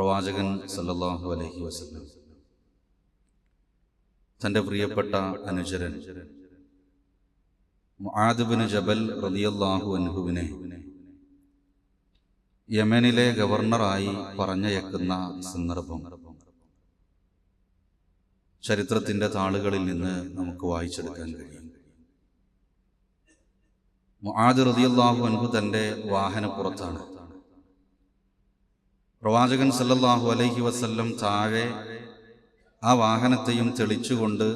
പ്രവാചകൻ സല്ലാഹു അലഹി വസ്ലം തന്റെ പ്രിയപ്പെട്ട അനുചരൻ ആദിബിന് ജബൽ റളിയല്ലാഹു അൻഹുവിനെ യമനിലെ ഗവർണറായി പറഞ്ഞയക്കുന്ന സന്ദർഭം. ചരിത്രത്തിന്റെ താളുകളിൽ നിന്ന് നമുക്ക് വായിച്ചെടുക്കാൻ കഴിയും. മുആദ് റളിയല്ലാഹു അൻഹു തന്റെ വാഹനപ്പുറത്താണ്. പ്രവാചകൻ സല്ലല്ലാഹു അലൈഹി വസല്ലം താഴെ ആ വാഹനത്തെയും തെളിച്ചുകൊണ്ട്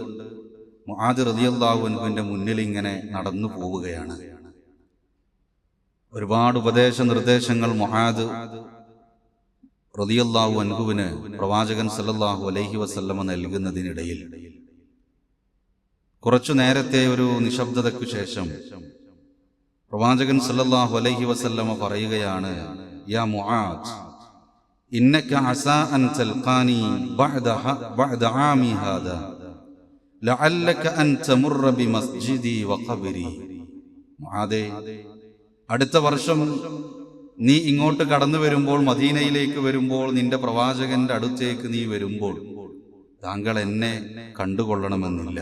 മുആദ് റളിയല്ലാഹു അൻഹുവിന്റെ മുന്നിൽ ഇങ്ങനെ നടന്നു പോവുകയാണ്. ഒരുപാട് ഉപദേശ നിർദ്ദേശങ്ങൾ മുആദ് റളിയല്ലാഹു അൻഹുവിന് പ്രവാചകൻ സല്ലല്ലാഹു അലൈഹി വസല്ലമ നൽകുന്നതിനിടയിൽ. കുറച്ചു നേരത്തെ ഒരു നിശബ്ദതയ്ക്കു ശേഷം പ്രവാചകൻ സല്ലല്ലാഹു അലൈഹി വസല്ലമ പറയുകയാണ് യാ മുആദ് ഇന്നക عسى അൻ തൽഖാനി بعد بعد ബഅദ ആമി ഹാദാ. ലഅല്ലക അൻ بمسجدي وقبري മുആദേ അടുത്ത വർഷം നീ ഇങ്ങോട്ട് കടന്നു വരുമ്പോൾ മദീനയിലേക്ക് വരുമ്പോൾ നിന്റെ പ്രവാചകന്റെ അടുത്തേക്ക് നീ വരുമ്പോൾ താങ്കൾ എന്നെ കണ്ടുകൊള്ളണമെന്നില്ല.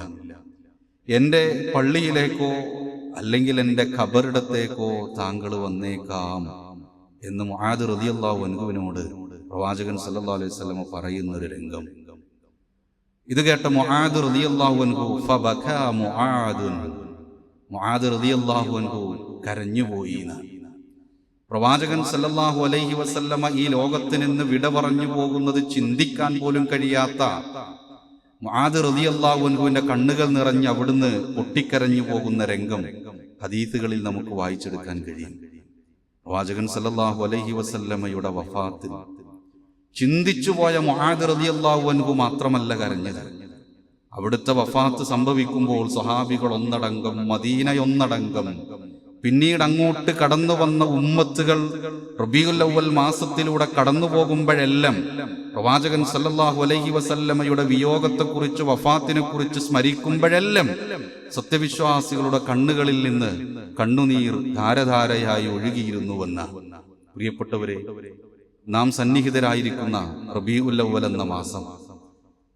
എന്റെ പള്ളിയിലേക്കോ അല്ലെങ്കിൽ എന്റെ ഖബറിടത്തേക്കോ താങ്കൾ വന്നേക്കാം എന്ന് മുആദ് റളിയല്ലാഹു അൻഹുവിനോട് പ്രവാചകൻ സല്ലല്ലാഹു അലൈഹി സ്വലമ പറയുന്ന ഒരു രംഗം. ഇത് കേട്ട റളിയല്ലാഹു അൻഹു കരഞ്ഞുപോയി പ്രവാചകൻ സല്ലല്ലാഹു അലൈഹി വസല്ലമ ഈ ലോകത്ത് നിന്ന് വിട പറഞ്ഞു പോകുന്നത് ചിന്തിക്കാൻ പോലും കഴിയാത്ത മുആദ് റളിയല്ലാഹു അൻഹുവിന്റെ കണ്ണുകൾ നിറഞ്ഞ് അവിടുന്ന് പൊട്ടിക്കരഞ്ഞു പോകുന്ന രംഗം ഹദീസുകളിൽ നമുക്ക് വായിച്ചെടുക്കാൻ കഴിയും. പ്രവാചകൻ സല്ലല്ലാഹു അലൈഹി വസല്ലമയുടെ വഫാത്തിൽ ചിന്തിച്ചുപോയ മുആദ് റളിയല്ലാഹു അൻഹു മാത്രമല്ല കരഞ്ഞത്. അവിടുത്തെ വഫാത്ത് സംഭവിക്കുമ്പോൾ സ്വഹാബികൾ ഒന്നടങ്കം മദീനയൊന്നടങ്കം പിന്നീട് അങ്ങോട്ട് കടന്നു വന്ന ഉമ്മത്തുകൾ റബിയുല്ലവൽ മാസത്തിലൂടെ കടന്നു പോകുമ്പോഴെല്ലാം പ്രവാചകൻ സല്ലാഹു അലൈഹി വസല്ലമയുടെ വിയോഗത്തെക്കുറിച്ച് വഫാത്തിനെ കുറിച്ച് സ്മരിക്കുമ്പോഴെല്ലാം സത്യവിശ്വാസികളുടെ കണ്ണുകളിൽ നിന്ന് കണ്ണുനീർ ധാരധാരയായി ഒഴുകിയിരുന്നുവെന്ന പ്രിയപ്പെട്ടവരെ നാം സന്നിഹിതരായിരിക്കുന്ന റബീഉൽ അവ്വൽ എന്ന മാസം.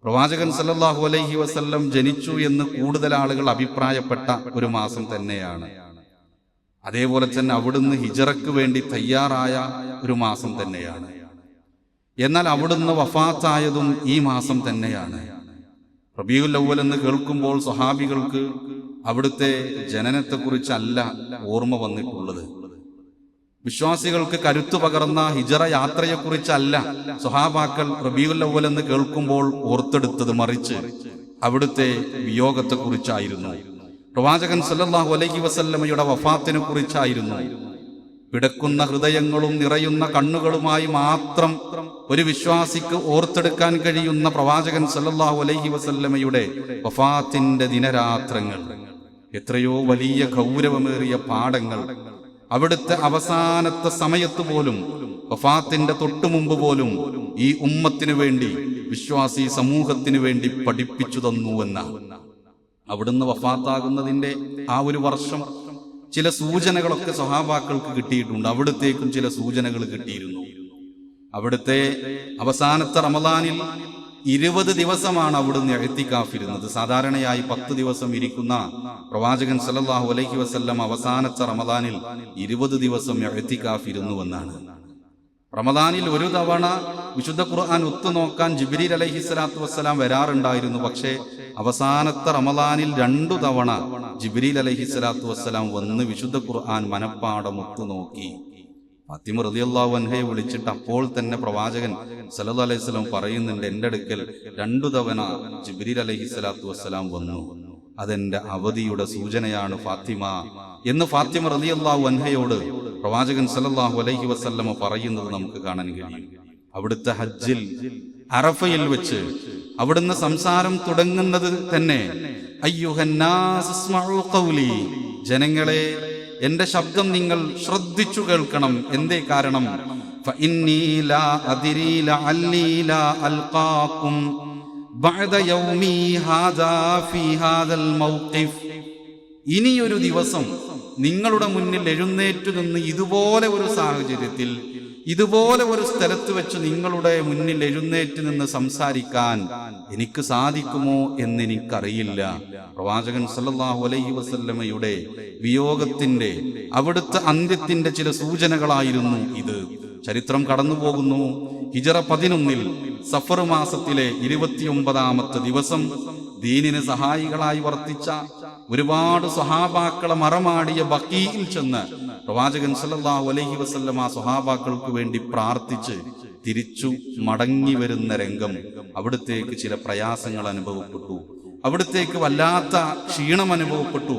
പ്രവാചകൻ സല്ലാഹു അലൈഹി വസല്ലം ജനിച്ചു എന്ന് കൂടുതൽ ആളുകൾ അഭിപ്രായപ്പെട്ട ഒരു മാസം തന്നെയാണ്. അതേപോലെ തന്നെ അവിടുന്ന് ഹിജറക്ക് വേണ്ടി തയ്യാറായ ഒരു മാസം തന്നെയാണ്. എന്നാൽ അവിടുന്ന് വഫാത്തായതും ഈ മാസം തന്നെയാണ്. റബീഉൽ അവൽ എന്ന് കേൾക്കുമ്പോൾ സ്വഹാബികൾക്ക് അവിടുത്തെ ജനനത്തെക്കുറിച്ചല്ല ഓർമ്മ വന്നിട്ടുള്ളത്. വിശ്വാസികൾക്ക് കരുത്തു പകർന്ന ഹിജറ യാത്രയെക്കുറിച്ചല്ല സ്വഹാബാക്കൾ എന്ന് കേൾക്കുമ്പോൾ ഓർത്തെടുത്തത് മറിച്ച് അവിടുത്തെ വിയോഗത്തെക്കുറിച്ചായിരുന്നു. പ്രവാചകൻ സല്ലല്ലാഹു അലൈഹി വസല്ലമയുടെ വഫാത്തിനെ കുറിച്ചായിരുന്നു പിടക്കുന്ന ഹൃദയങ്ങളും നിറയുന്ന കണ്ണുകളുമായി മാത്രം ഒരു വിശ്വാസിക്ക് ഓർത്തെടുക്കാൻ കഴിയുന്ന പ്രവാചകൻ സല്ലല്ലാഹു അലൈഹി വസല്ലമയുടെ വഫാത്തിന്റെ ദിനരാത്രങ്ങൾ. എത്രയോ വലിയ ഗൗരവമേറിയ പാഠങ്ങൾ അവിടുത്തെ അവസാനത്തെ സമയത്ത് പോലും വഫാത്തിന്റെ തൊട്ടുമുമ്പ് പോലും ഈ ഉമ്മത്തിനു വേണ്ടി വിശ്വാസി സമൂഹത്തിന് വേണ്ടി പഠിപ്പിച്ചു തന്നു തന്നുവെന്ന അവിടുന്ന് വഫാത്താകുന്നതിന്റെ ആ ഒരു വർഷം ചില സൂചനകളൊക്കെ സ്വഹാബാക്കൾക്ക് കിട്ടിയിട്ടുണ്ട്. അവിടത്തേക്കും ചില സൂചനകൾ കിട്ടിയിരുന്നു. അവിടുത്തെ അവസാനത്തെ റമദാനിൽ ഇരുപത് ദിവസമാണ് അവിടുന്ന് എഴുത്തിക്കാഫിരുന്നത് സാധാരണയായി പത്ത് ദിവസം ഇരിക്കുന്ന പ്രവാചകൻ സല്ലല്ലാഹു അലൈഹി വസല്ലം അവസാനത്തെ റമദാനിൽ ഇരുപത് ദിവസം എഴുത്തിക്കാഫിരുന്നുവെന്നാണ് റമദാനിൽ ഒരു തവണ വിശുദ്ധ ഖുർആൻ ഒത്തുനോക്കാൻ ജിബിരി അലൈഹി സ്വലാത്തു വസ്സലാം വരാറുണ്ടായിരുന്നു. പക്ഷേ അവസാനത്തെ റമദാനിൽ രണ്ടു തവണ ജിബിരി അലൈഹി സ്വലാത്തു വസ്സലാം വന്ന് വിശുദ്ധ ഖുർആൻ മനപ്പാടം ഒത്തുനോക്കി ഫാത്തിമ റളിയല്ലാഹു അൻഹയെ വിളിച്ചിട്ട് അപ്പോൾ തന്നെ പ്രവാചകൻ സല്ലല്ലാഹു അലൈഹി വസല്ലം പറയുന്നുണ്ട് എന്റെ അടുക്കൽ രണ്ടു തവണ ജിബ്രീൽ അലൈഹി സ്വലാത്തു വസ്സലാം വന്നു. അതെന്റെ അവധിയുടെ സൂചനയാണ് ഫാത്തിമ. എന്ന് ഫാത്തിമ റളിയല്ലാഹു അൻഹയോട് പ്രവാചകൻ സല്ലല്ലാഹു അലൈഹി വസല്ലമ പറയുന്നത് നമുക്ക് കാണാൻ കഴിയും. അവിടുത്തെ ഹജ്ജിൽ അറഫയിൽ വെച്ച് അവിടുന്ന് സംസാരം തുടങ്ങുന്നത് തന്നെ അയ്യുഹന്നാസ് ജനങ്ങളെ എന്റെ ശബ്ദം നിങ്ങൾ ശ്രദ്ധിച്ചു കേൾക്കണം. എന്തേ കാരണം? ഇനിയൊരു ദിവസം നിങ്ങളുടെ മുന്നിൽ എഴുന്നേറ്റ് നിന്ന് ഇതുപോലെ ഒരു സാഹചര്യത്തിൽ ഇതുപോലെ ഒരു സ്ഥലത്ത് വെച്ച് നിങ്ങളുടെ മുന്നിൽ എഴുന്നേറ്റ് നിന്ന് സംസാരിക്കാൻ എനിക്ക് സാധിക്കുമോ എന്ന് എനിക്കറിയില്ല പ്രവാചകൻ സല്ലാഹു അലൈഹി വസല്ലമയുടെ വിയോഗത്തിന്റെ അവിടുത്തെ അന്ത്യത്തിന്റെ ചില സൂചനകളായിരുന്നു ഇത്. ചരിത്രം കടന്നുപോകുന്നു. ഹിജറ പതിനൊന്നിൽ സഫർ മാസത്തിലെ ഇരുപത്തിയൊമ്പതാമത്തെ ദിവസം ദീനിന് സഹായികളായി വർത്തിച്ച ഒരുപാട് സഹാബാക്കളെ മറമാടിയ ബക്കീയിൽ ചെന്ന് പ്രവാചകൻ സല്ലല്ലാഹു അലൈഹി വസല്ലം ആ സ്വഹാബാക്കൾക്ക് വേണ്ടി പ്രാർത്ഥിച്ച് തിരിച്ചു മടങ്ങി വരുന്ന രംഗം അവിടത്തേക്ക് ചില പ്രയാസങ്ങൾ അനുഭവപ്പെട്ടു. അവിടത്തേക്ക് വല്ലാത്ത ക്ഷീണം അനുഭവപ്പെട്ടു.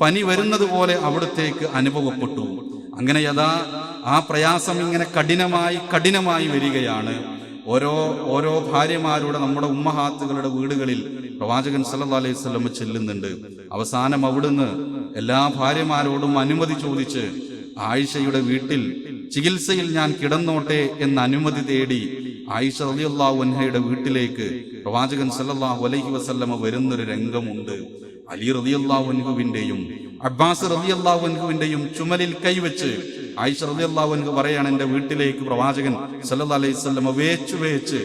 പനി വരുന്നത് പോലെ അവിടത്തേക്ക് അനുഭവപ്പെട്ടു. അങ്ങനെ യഥാ ആ പ്രയാസം ഇങ്ങനെ കഠിനമായി കഠിനമായി വരികയാണ്. ഓരോ ഓരോ ഭാര്യമാരുടെ നമ്മുടെ ഉമ്മഹാത്തുകളുടെ വീടുകളിൽ പ്രവാചകൻ സല്ലല്ലാഹു അലൈഹി വസല്ലം ചെല്ലുന്നുണ്ട്. അവസാനം അവിടുന്ന് എല്ലാ ഭാര്യമാരോടും അനുമതി ചോദിച്ച് ആയിഷയുടെ വീട്ടിൽ ചികിത്സയിൽ ഞാൻ കിടന്നോട്ടെ എന്ന അനുമതി തേടി ആയിഷ റളിയല്ലാഹു അൻഹയുടെ വീട്ടിലേക്ക് പ്രവാചകൻ സല്ലാഹു അലഹി വസല്ലമ വരുന്നൊരു രംഗമുണ്ട്. അലി റളിയല്ലാഹു അൻഹുവിന്റെയും അബ്ബാസ് റളിയല്ലാഹു അൻഹുവിന്റെയും ചുമലിൽ കൈവച്ച് ആയിഷ റളിയല്ലാഹു അൻഹു പറയാണ് എന്റെ വീട്ടിലേക്ക് പ്രവാചകൻ സല്ലല്ലാഹു അലൈഹി വേച്ചു വേച്ച്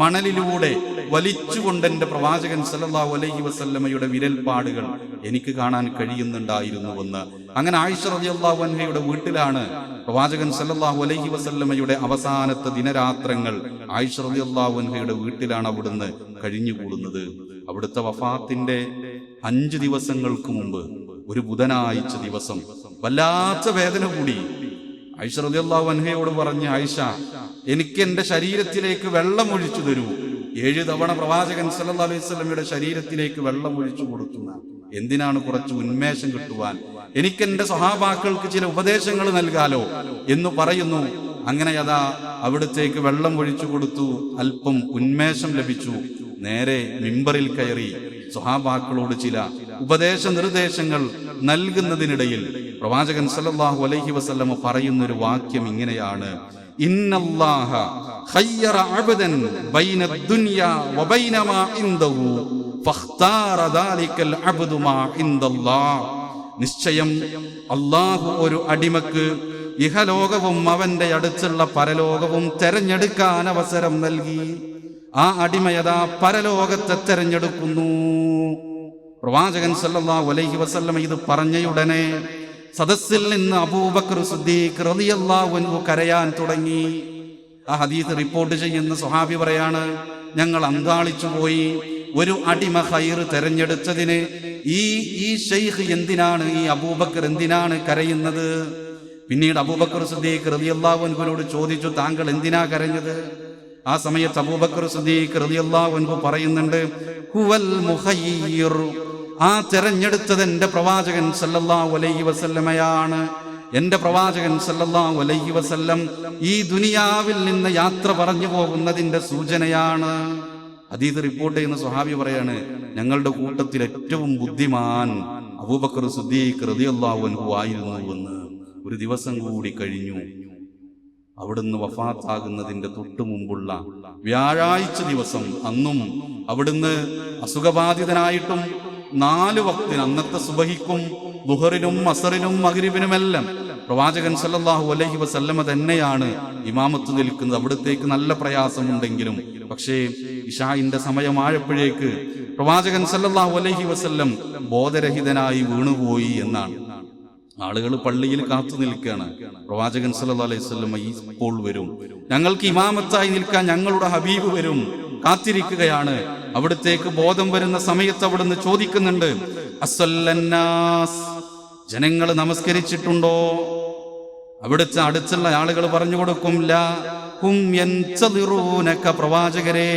മണലിലൂടെ വലിച്ചുകൊണ്ട് എന്റെ പ്രവാചകൻ സല്ലല്ലാഹു അലൈഹി വസല്ലമയുടെ വിരൽപാടുകൾ എനിക്ക് കാണാൻ കഴിയുന്നുണ്ടായിരുന്നുവെന്ന്. അങ്ങനെ ആയിഷ റളിയല്ലാഹു അൻഹയുടെ വീട്ടിലാണ് പ്രവാചകൻ സല്ലല്ലാഹു അലൈഹി വസല്ലമയുടെ അവസാനത്തെ ദിനരാത്രങ്ങൾ ആയിഷ റളിയല്ലാഹു അൻഹയുടെ വീട്ടിലാണ് അവിടുന്ന് കഴിഞ്ഞുകൂടുന്നത്. അവിടുത്തെ വഫാത്തിന്റെ അഞ്ച് ദിവസങ്ങൾക്ക് മുമ്പ് ഒരു ബുധനാഴ്ച ദിവസം വല്ലാത്ത വേദന കൂടി ആയിഷ റളിയല്ലാഹു അൻഹയോട് പറഞ്ഞ് ആയിഷ എനിക്ക് എന്റെ ശരീരത്തിലേക്ക് വെള്ളം ഒഴിച്ചു തരൂ. ഏഴ് തവണ പ്രവാചകൻ സല്ലല്ലാഹു അലൈഹി വസല്ലമയുടെ ശരീരത്തിലേക്ക് വെള്ളം ഒഴിച്ചു കൊടുത്തു. എന്തിനാണ് കുറച്ച് ഉന്മേഷം കിട്ടുവാൻ? എനിക്ക് എന്റെ സഹാബാക്കൾക്ക് ചില ഉപദേശങ്ങൾ നൽകാലോ എന്ന് പറയുന്നു. അങ്ങനെ അതാ അവിടത്തേക്ക് വെള്ളം ഒഴിച്ചു കൊടുത്തു. അല്പം ഉന്മേഷം ലഭിച്ചു. നേരെ മിമ്പറിൽ കയറി സ്വഹാബാക്കളോട് ചില ഉപദേശ നിർദ്ദേശങ്ങൾ നൽകുന്നതിനിടയിൽ പ്രവാചകൻ സല്ലാഹു അലൈഹി വസല്ലമ പറയുന്ന ഒരു വാക്യം ഇങ്ങനെയാണ്. നിശ്ചയം അള്ളാഹു ഒരു അടിമക്ക് ഇഹലോകവും അവന്റെ അടുത്തുള്ള പരലോകവും തെരഞ്ഞെടുക്കാൻ അവസരം നൽകി. ആ അടിമയതാ പരലോകത്തെ തെരഞ്ഞെടുക്കുന്നു. പ്രവാചകൻ സല്ലാ അലൈഹി വസല്ലം ഇത് പറഞ്ഞയുടനെ സദസ്സിൽ നിന്ന് അബൂബക്കർ സിദ്ദീഖ് റളിയല്ലാഹു അൻഹു കരയാൻ തുടങ്ങി. ആ ഹദീസ് റിപ്പോർട്ട് ചെയ്യുന്ന സുഹാബി പറയാണ് ഞങ്ങൾ അന്താളിച്ചു പോയി. ഒരു അടിമ ഹൈർ തെരഞ്ഞെടുത്തതിന് ഈ ഈ ഷെയ്ഖ് എന്തിനാണ് ഈ അബൂബക്കർ എന്തിനാണ് കരയുന്നത്? പിന്നീട് അബൂബക്കർ സിദ്ദീഖ് റളിയല്ലാഹു അൻഹുവിനോട് ചോദിച്ചു താങ്കൾ എന്തിനാ കരഞ്ഞത്? ആ സമയത്ത് അബൂബക്കർ സിദ്ദീഖ് റളിയല്ലാഹു അൻഹു പറയുന്നുണ്ട് ഹുവൽ മുഖയ്യിർ ആ തെരഞ്ഞെടുത്തത് എന്റെ പ്രവാചകൻ സല്ലല്ലാഹു അലൈഹി വസല്ലമയാണ്. എന്റെ പ്രവാചകൻ സല്ലല്ലാഹു അലൈഹി വസല്ലം ഈ ദുനിയാവിൽ നിന്ന് യാത്ര പറഞ്ഞു പോകുന്നതിന്റെ സൂചനയാണ്. അതീത് റിപ്പോർട്ട് ചെയ്യുന്ന സ്വഹാബി പറയാണ് ഞങ്ങളുടെ കൂട്ടത്തിൽ ഏറ്റവും ബുദ്ധിമാൻ അബൂബക്കർ സുദ്ദീഖ് റളിയല്ലാഹു ആയിരുന്നു എന്ന്. ഒരു ദിവസം കൂടി കഴിഞ്ഞു. അവിടുന്ന് വഫാത്താകുന്നതിന്റെ തൊട്ടു മുമ്പുള്ള വ്യാഴാഴ്ച ദിവസം അന്നും അവിടുന്ന് അസുഖബാധിതനായിട്ടും നാല് വക്തിന് അന്നത്തെ സുബഹിക്കും ദുഹറിനും അസറിനും മകരിബിനുമെല്ലാം പ്രവാചകൻ സല്ലാഹു അലഹി വസല്ലമ തന്നെയാണ് ഇമാമത്ത് നിൽക്കുന്നത്. അവിടത്തേക്ക് നല്ല പ്രയാസമുണ്ടെങ്കിലും. പക്ഷേ ഇഷായിന്റെ സമയമായപ്പോഴേക്ക് പ്രവാചകൻ സല്ലാഹു അലഹി വസല്ലം ബോധരഹിതനായി വീണുപോയി എന്നാണ്. ആളുകൾ പള്ളിയിൽ കാത്തു നിൽക്കുകയാണ്. പ്രവാചകൻ സല്ലാ അലൈഹി വസല്ലം ഇപ്പോൾ വരും. ഞങ്ങൾക്ക് ഇമാമത്തായി നിൽക്കാൻ ഞങ്ങളുടെ ഹബീബ് വരും. കാത്തിരിക്കുകയാണ്. അവിടത്തേക്ക് ബോധം വരുന്ന സമയത്ത് അവിടുന്ന് ചോദിക്കുന്നുണ്ട് അസ്വല്ലന്നാസ് ജനങ്ങൾ നമസ്കരിച്ചിട്ടുണ്ടോ? അവിടുത്തെ അടുത്തുള്ള ആളുകൾ പറഞ്ഞു കൊടുക്കും പ്രവാചകരെ